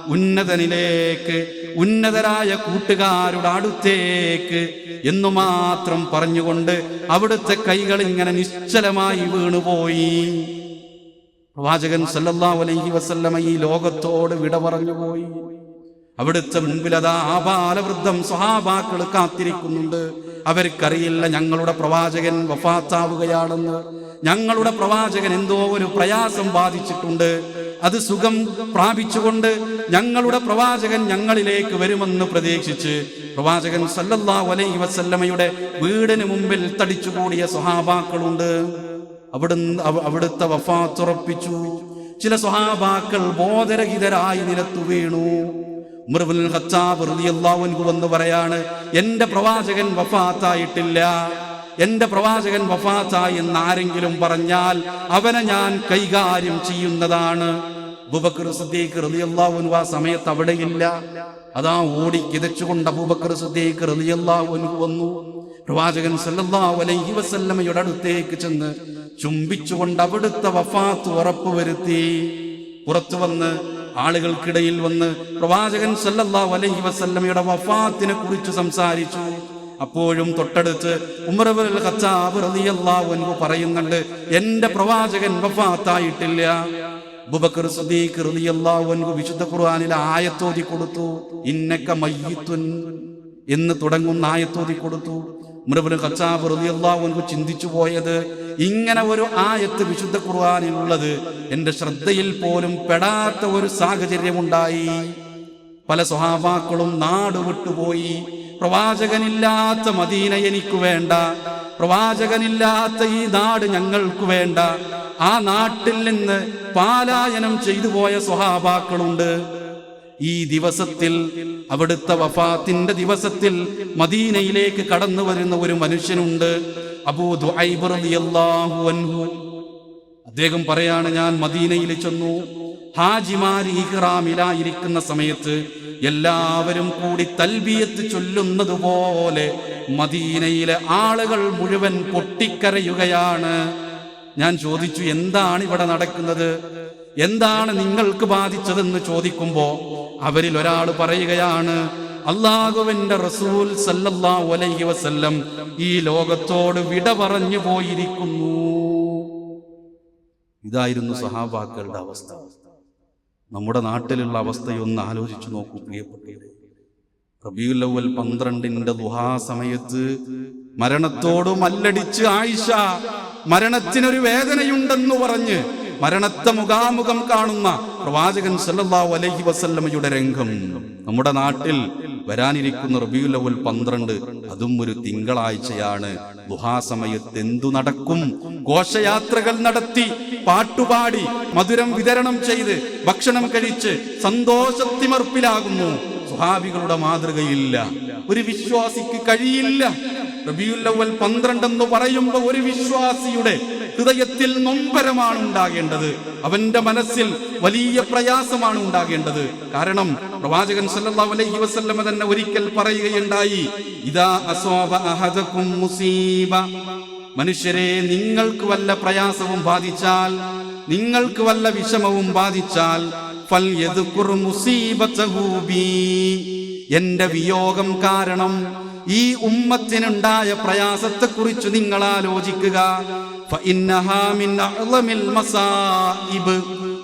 ഉന്നതനിലേക്ക് ഉന്നതരായ കൂട്ടുകാരുടെ അടുത്തേക്ക് എന്നു മാത്രം പറഞ്ഞുകൊണ്ട് അവിടുത്തെ കൈകൾ ഇങ്ങനെ നിശ്ചലമായി വീണുപോയി പ്രവാചകൻ സല്ലല്ലാഹു അലൈഹി വസല്ലമ ഈ ലോകത്തോട് വിട പറഞ്ഞുപോയി അവിടുത്തെ മുൻപിലതാ ബാലവൃദ്ധം സ്വഹാബാക്കൾ കാത്തിരിക്കുന്നുണ്ട്. അവർക്കറിയില്ല ഞങ്ങളുടെ പ്രവാചകൻ വഫാത്താവുകയാണെന്ന്. ഞങ്ങളുടെ പ്രവാചകൻ എന്തോ ഒരു പ്രയാസം ബാധിച്ചിട്ടുണ്ട്. അത് സുഖം പ്രാപിച്ചുകൊണ്ട് ഞങ്ങളുടെ പ്രവാചകൻ ഞങ്ങളിലേക്ക് വരുമെന്ന് പ്രതീക്ഷിച്ച് പ്രവാചകൻ സല്ലല്ലാഹു അലൈഹി വസല്ലമയുടെ വീടിന് മുമ്പിൽ തടിച്ചുകൂടിയ സ്വഹാബാക്കളുണ്ട്. അവിടുന്ന് അവ- അവിടുത്തെ വഫാത്തുറപ്പിച്ചു. ചില സ്വഹാബാക്കൾ ബോധരഹിതരായി നിലത്തു വീണു. ഉമറുൽ ഖത്താബ് റളിയല്ലാഹു വന്ന് പറയാണ് എന്റെ പ്രവാചകൻ വഫാത്തായിട്ടില്ല. എന്റെ പ്രവാചകൻ വഫാത്തായി എന്ന് ആരെങ്കിലും പറഞ്ഞാൽ അവനെ ഞാൻ കൈകാര്യം ചെയ്യുന്നതാണ്. അബൂബക്കർ സിദ്ദീഖ് റളിയല്ലാഹു അൻഹു ആ സമയത്ത് അവിടെയില്ല. അതാ ഓടി കിതച്ചുകൊണ്ട് അബൂബക്കർ സിദ്ദീഖ് വന്നു. പ്രവാചകൻ സല്ലല്ലാഹു അലൈഹി വസല്ലമയുടെ അടുത്തേക്ക് ചെന്ന് ചുംബിച്ചുകൊണ്ട് അവിടുത്തെ വഫാത്ത് ഉറപ്പുവരുത്തി പുറത്തു വന്ന് ആളുകൾക്കിടയിൽ വന്ന് പ്രവാചകൻ സല്ലല്ലാഹു അലൈഹി വസല്ലമയുടെ വഫാത്തിനെ കുറിച്ച് സംസാരിച്ചു. അപ്പോഴും തൊട്ടടുത്ത് ഉമർബുൽ ഖത്താബ് റളിയല്ലാഹു അൻഹു പറയുന്നുണ്ട് എന്റെ പ്രവാചകൻ വഫാത്തായിട്ടില്ല. അബൂബക്കർ സിദ്ദീഖ് റളിയല്ലാഹു അൻഹു വിശുദ്ധ ഖുർആനിൽ ആയത്തോതി കൊടുത്തു. ഇന്നക മയ്യിത്തുൻ എന്ന് തുടങ്ങുന്ന ആയത്തോതി കൊടുത്തു. ഉമർബുൽ ഖത്താബ് റളിയല്ലാഹു ചിന്തിച്ചു പോയത് ഇങ്ങനെ ഒരു ആയത്ത് വിശുദ്ധ ഖുർആനിലുള്ളത് എന്റെ ശ്രദ്ധയിൽ പോലും പെടാത്ത ഒരു സാഹചര്യമുണ്ടായി. പല സ്വഹാബാക്കളും നാട് വിട്ടുപോയി പ്രവാചകനില്ലാത്ത മദീന എനിക്ക് വേണ്ട. പ്രവാചകനില്ലാത്ത ഈ നാട് ഞങ്ങൾക്ക് വേണ്ട. ആ നാട്ടിൽ നിന്ന് പാലായനം ചെയ്തു പോയ സ്വഹാബാക്കളുണ്ട്. ഈ ദിവസത്തിൽ അവിടുത്തെ വഫാത്തിന്റെ ദിവസത്തിൽ മദീനയിലേക്ക് കടന്നു വരുന്ന ഒരു മനുഷ്യനുണ്ട് അദ്ദേഹം പറയാണ് ഞാൻ മദീനയിൽ ചെന്നു. ഹാജിമാർ സമയത്ത് എല്ലാവരും കൂടി തൽബിയത്ത് ചൊല്ലുന്നത് പോലെ മദീനയിലെ ആളുകൾ മുഴുവൻ പൊട്ടിക്കരയുകയാണ്. ഞാൻ ചോദിച്ചു എന്താണ് ഇവിടെ നടക്കുന്നത്? എന്താണ് നിങ്ങൾക്ക് ബാധിച്ചതെന്ന് ചോദിക്കുമ്പോൾ അവരിൽ ഒരാൾ പറയുകയാണ് അള്ളാഹുവിന്റെ റസൂൽ സല്ലല്ലാഹു അലൈഹി വസല്ലം ഈ ലോകത്തോട് വിട പറഞ്ഞു പോയിരിക്കുന്നു. ഇതായിരുന്നു സഹാബാക്കളുടെ അവസ്ഥ. നമ്മുടെ നാട്ടിലുള്ള അവസ്ഥയൊന്ന് ആലോചിച്ചു നോക്കൂ പ്രിയപ്പെട്ടവരെ. റബിയുല്ലവൽ പന്ത്രണ്ടിന്റെ ദുഹാ സമയത്ത് മരണത്തോട് മല്ലടിച്ച് ആയിഷ മരണത്തിനൊരു വേദനയുണ്ടെന്ന് പറഞ്ഞ് മരണത്തെ മുഖാമുഖം കാണുന്ന പ്രവാചകൻ സല്ലല്ലാഹു അലൈഹി വസല്ലമയുടെ രംഗം. നമ്മുടെ നാട്ടിൽ വരാനിരിക്കുന്ന റബിയുൽ അവൽ പന്ത്രണ്ട് അതും ഒരു തിങ്കളാഴ്ചയാണ്. ഗുഹാസമയത്ത് എന്തു നടക്കും? ഘോഷയാത്രകൾ നടത്തി പാട്ടുപാടി മധുരം വിതരണം ചെയ്ത് ഭക്ഷണം കഴിച്ച് സന്തോഷത്തിമർപ്പിലാകുന്നു. സ്വഹാബികളുടെ മാതൃകയില്ല. ഒരു വിശ്വാസിക്ക് കഴിയില്ല. റബിയുല്ലവൽ പന്ത്രണ്ട് എന്ന് പറയുമ്പോൾ ഒരു വിശ്വാസിയുടെ ഹൃദയത്തിൽ നൊമ്പരമാണ് ഉണ്ടാകേണ്ടത്. അവന്റെ മനസ്സിൽ വലിയ പ്രയാസമാണ് ഉണ്ടാകേണ്ടത്. കാരണം പ്രവാചകൻ സല്ലല്ലാഹു അലൈഹി വസല്ലമ തന്നെ ഒരിക്കൽ പറയുകയുണ്ടായി ഇദാ അസ്വാബ അഹദകും മുസീബ. മനുഷ്യരെ നിങ്ങൾക്ക് വല്ല പ്രയാസവും ബാധിച്ചാൽ നിങ്ങൾക്ക് വല്ല വിഷമവും ബാധിച്ചാൽ ഫൽ. എന്റെ വിയോഗം കാരണം ഈ ഉമ്മത്തിനുണ്ടായ പ്രയാസത്തെക്കുറിച്ച് നിങ്ങൾ ആലോചിക്കുക.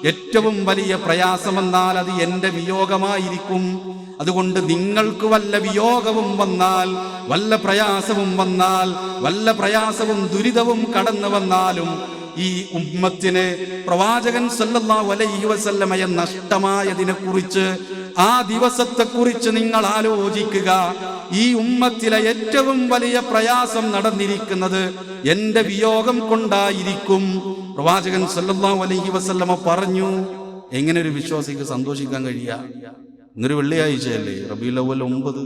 ഏറ്റവും വലിയ പ്രയാസമെന്നാൽ അത് എന്റെ വിയോഗമായിരിക്കും അതുകൊണ്ട് നിങ്ങൾക്ക് വല്ല വിയോഗവും വന്നാൽ വല്ല പ്രയാസവും വന്നാൽ വല്ല പ്രയാസവും ദുരിതവും കടന്നു വന്നാലും ഈ ഉമ്മത്തിന് പ്രവാചകൻ സല്ലല്ലാഹു അലൈഹി വസല്ലമയെ നഷ്ടമായതിനെ കുറിച്ച് ആ ദിവസത്തെ കുറിച്ച് നിങ്ങൾ ആലോചിക്കുക. ഈ ഉമ്മത്തിലെ ഏറ്റവും വലിയ പ്രയാസം നടന്നിരിക്കുന്നത് എന്റെ വിയോഗം കൊണ്ടായിരിക്കും. പ്രവാചകൻ സല്ലല്ലാഹു അലൈഹി വസല്ലമ പറഞ്ഞു എങ്ങനെ ഒരു വിശ്വാസിക്ക് സന്തോഷിക്കാൻ കഴിയുക ഇന്നൊരു വെള്ളിയാഴ്ചയല്ലേ റബീൽ അവൽ ഒമ്പത്.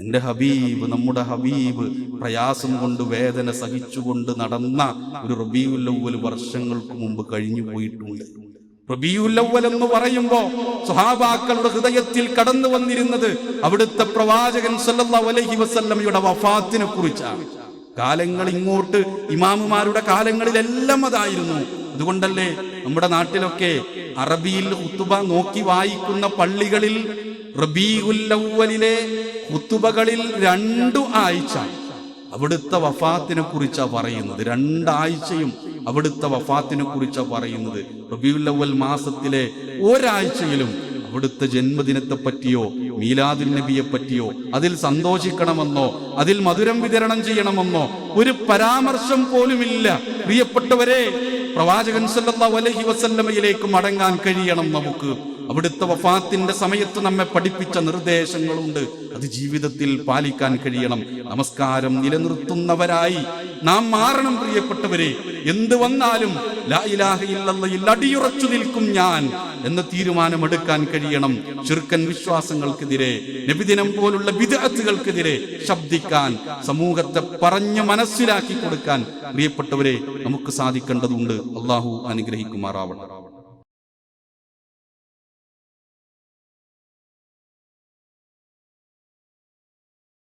എന്റെ ഹബീബ് നമ്മുടെ ഹബീബ് പ്രയാസം കൊണ്ട് വേദന സഹിച്ചുകൊണ്ട് നടന്ന ഒരു റബീഉല്ലവൽ വർഷങ്ങൾക്ക് മുമ്പ് കഴിഞ്ഞു പോയിട്ടുണ്ട് റബീഉല്ലവൽ എന്ന് പറയുമ്പോ സുഹാബാക്കളുടെ ഹൃദയത്തിൽ കടന്നു വന്നിരുന്നത് അവിടുത്തെ പ്രവാചകൻ സല്ലല്ലാഹു അലൈഹി വസല്ലമയുടെ വഫാത്തിനെ കുറിച്ചാണ്. കാലങ്ങൾ ഇങ്ങോട്ട് ഇമാമുമാരുടെ കാലങ്ങളിലെല്ലാം അതായിരുന്നു. അതുകൊണ്ടല്ലേ നമ്മുടെ നാട്ടിലൊക്കെ അറബിയിൽ ഹുത്തുബ നോക്കി വായിക്കുന്ന പള്ളികളിൽ റബീഉല്ലവലിലെ ഹുത്തുബകളിൽ രണ്ടു ആഴ്ച. അവിടുത്തെ വഫാത്തിനെ കുറിച്ചാണ് പറയുന്നത്. രണ്ടാഴ്ചയും അവിടുത്തെ വഫാത്തിനെ കുറിച്ചാ പറയുന്നത്. റബിയുല്ലവൽ മാസത്തിലെ ഒരാഴ്ചയിലും അവിടുത്തെ ജന്മദിനത്തെ പറ്റിയോ മീലാദുൽ നബിയെ പറ്റിയോ അതിൽ സന്തോഷിക്കണമെന്നോ അതിൽ മധുരം വിതരണം ചെയ്യണമെന്നോ ഒരു പരാമർശം പോലുമില്ല. പ്രിയപ്പെട്ടവരെ പ്രവാചകൻ സല്ലല്ലാഹു അലൈഹി വസല്ലമയിലേക്ക് മടങ്ങാൻ കഴിയണം നമുക്ക്. അവിടുത്തെ വഫാത്തിന്റെ സമയത്ത് നമ്മെ പഠിപ്പിച്ച നിർദ്ദേശങ്ങളുണ്ട്. അത് ജീവിതത്തിൽ പാലിക്കാൻ കഴിയണം. നമസ്കാരം നിലനിർത്തുന്നവരായി നാം മാറണം പ്രിയപ്പെട്ടവരെ. എന്ത് വന്നാലും അടിയുറച്ചു നിൽക്കും ഞാൻ എന്ന തീരുമാനമെടുക്കാൻ കഴിയണം. ചുരുക്കൻ വിശ്വാസങ്ങൾക്കെതിരെ നബിദിനം പോലുള്ള വിദഗ്ധകൾക്കെതിരെ ശബ്ദിക്കാൻ സമൂഹത്തെ പറഞ്ഞു മനസ്സിലാക്കി കൊടുക്കാൻ പ്രിയപ്പെട്ടവരെ നമുക്ക് സാധിക്കേണ്ടതുണ്ട്. അള്ളാഹു അനുഗ്രഹിക്കുമാറാവണം